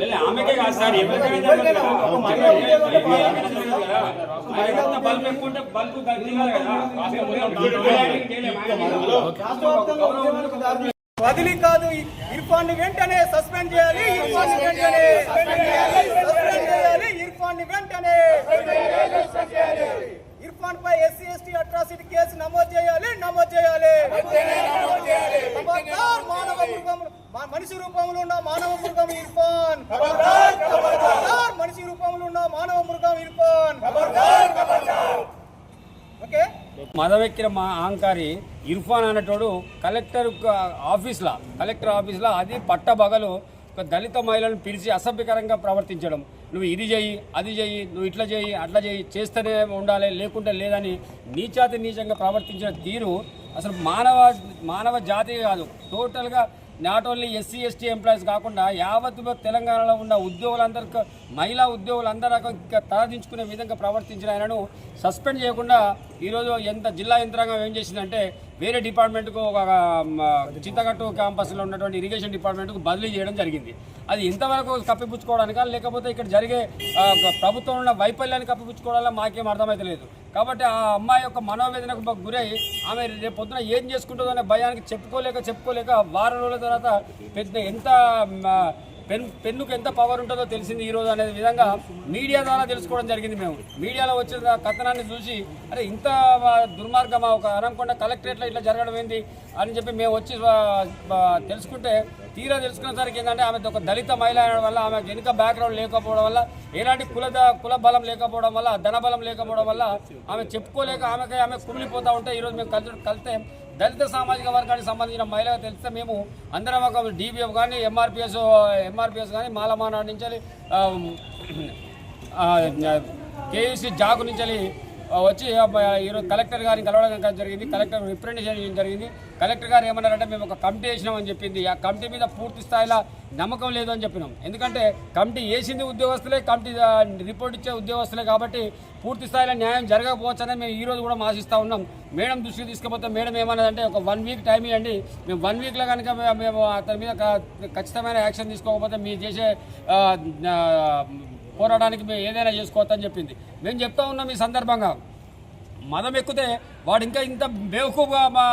లేదు, ఆమెకే కాదు సార్ జరగదు. కదా. బల్బు బల్బు ఇర్ఫాన్ని వెంటనే సస్పెండ్ చేయాలి. ఇర్ఫాన్ని వెంటనే సస్పెండ్ చేయాలి. ఇర్ఫాన్ని వెంటనే మనిషి రూపంలో ఉన్న మానవ మృగం ఇర్ఫాన్. మనిషి రూపంలో ఉన్న మానవ మృగం ఇర్ఫాన్. ఓకే? మదవెక్కిన మా అహంకారి ఇర్ఫాన్ అనేటోడు కలెక్టర్ ఆఫీస్లో కలెక్టర్ ఆఫీస్లో అది పట్టబగలు ఒక దళిత మహిళలను పిలిచి అసభ్యకరంగా ప్రవర్తించడం. నువ్వు ఇది చెయ్యి అది చెయ్యి నువ్వు ఇట్లా చెయ్యి అట్లా చెయ్యి చేస్తేనే ఉండాలి లేకుంటే లేదని నీచాతి నీచంగా ప్రవర్తించిన తీరు అసలు మానవ మానవ జాతి కాదు టోటల్గా not only SC ST employees కాకుండా యావత్ తెలంగాణలో ఉన్న ఉద్యోగులందరికీ మహిళా ఉద్యోగులందరూ ఇంకా తలదించుకునే విధంగా ప్రవర్తించిన ఆయనను సస్పెండ్ చేయకుండా ఈరోజు ఎంత జిల్లా యంత్రాంగం ఏం చేసిందంటే వేరే డిపార్ట్మెంట్కు ఒక చింతగట్టు క్యాంపస్లో ఉన్నటువంటి ఇరిగేషన్ డిపార్ట్మెంట్కు బదిలీ చేయడం జరిగింది. అది ఇంతవరకు కప్పిపుచ్చుకోవడానికా? లేకపోతే ఇక్కడ జరిగే ప్రభుత్వం ఉన్న వైఫల్యాన్ని కప్పిపుచ్చుకోవడాలో మాకేం అర్థమైతలేదు కాబట్టి ఆ అమ్మాయి యొక్క మనోవేదనకు గురై ఆమె రేపు పొద్దున ఏం చేసుకుంటుందో అనే భయానికి చెప్పుకోలేక చెప్పుకోలేక వారం రోజుల తర్వాత పెద్ద ఎంత పెన్ పెన్నుకు ఎంత పవర్ ఉంటుందో తెలిసింది ఈరోజు అనే విధంగా మీడియా ద్వారా తెలుసుకోవడం జరిగింది మేము. మీడియాలో వచ్చిన కథనాన్ని చూసి అరే ఇంత దుర్మార్గమా? ఒక అనకుండా కలెక్టరేట్లో ఇట్లా జరగడం ఏంది? అని చెప్పి మేము వచ్చి తెలుసుకుంటే తీరా తెలుసుకునేసరికి ఏంటంటే ఆమె ఒక దళిత మహిళ అయిన వల్ల ఆమె వెనుక బ్యాక్గ్రౌండ్ లేకపోవడం వల్ల ఎలాంటి కుల కుల బలం లేకపోవడం వల్ల ధన బలం లేకపోవడం వల్ల ఆమె చెప్పుకోలేక ఆమెకి ఆమె కుమిలిపోతూ ఉంటే ఈరోజు మేము కలిసి కలిస్తే దళిత సామాజిక వర్గానికి సంబంధించిన మహిళలకు తెలిస్తే మేము అందరం ఒక డీబీఎఫ్ కానీ ఎంఆర్పిఎస్ ఎంఆర్పిఎస్ కానీ మాలమానాడు నుంచి కేయూసీ జాగు నుంచి వచ్చి ఈరోజు కలెక్టర్ గారిని కలవడం జరిగింది? కలెక్టర్ రిప్రజెంటేషన్ చేయడం జరిగింది? కలెక్టర్ గారు ఏమన్నారంటే మేము ఒక కమిటీ వేసినామని చెప్పింది. ఆ కమిటీ మీద పూర్తి స్థాయిలో నమ్మకం లేదు అని చెప్పినాం. ఎందుకంటే కమిటీ వేసింది ఉద్యోగస్తులే కమిటీ రిపోర్ట్ ఇచ్చే ఉద్యోగస్తులే కాబట్టి పూర్తి స్థాయిలో న్యాయం జరగకపోవచ్చని మేము ఈరోజు కూడా ఆశిస్తూ ఉన్నాం. మేడం దృష్టికి తీసుకుపోతే మేడం ఏమన్నదంటే ఒక వన్ వీక్ టైం ఇవ్వండి. మేము వన్ వీక్లో కనుక మేము అతని మీద ఖచ్చితమైన యాక్షన్ తీసుకోకపోతే మీరు చేసే పోరాడానికి మేము ఏదైనా చేసుకోవచ్చని చెప్పింది. మేము చెప్తా ఉన్నాం ఈ సందర్భంగా. మదం ఎక్కితే వాడు ఇంకా ఇంత బేవకూఫ్గా మా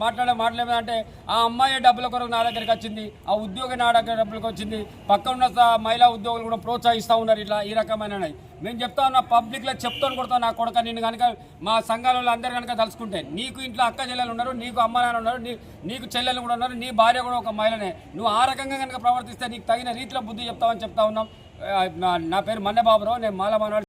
మాట్లాడే మాట్లాడమంటే ఆ అమ్మాయి డబ్బుల కొరకు నా దగ్గరికి వచ్చింది ఆ ఉద్యోగి నా దగ్గర డబ్బులకు వచ్చింది పక్కన ఉన్న మహిళా ఉద్యోగులు కూడా ప్రోత్సహిస్తూ ఉన్నారు ఇట్లా ఈ రకమైన మేము చెప్తా ఉన్నా పబ్లిక్లో చెప్తాను కొడతా నా కొడుక నేను కనుక మా సంఘాలలో అందరు కనుక తలుచుకుంటే నీకు ఇంట్లో అక్క చెల్లెలు ఉన్నారు నీకు అమ్మ నాన్న ఉన్నారు నీ నీకు చెల్లెలు కూడా ఉన్నారు నీ భార్య కూడా ఒక మహిళనే. నువ్వు ఆ రకంగా కనుక ప్రవర్తిస్తే నీకు తగిన రీతిలో బుద్ధి చెప్తావని చెప్తా ఉన్నాం. నా- నా పేరు మన్నెబాబురావు నేను మాలమానాడు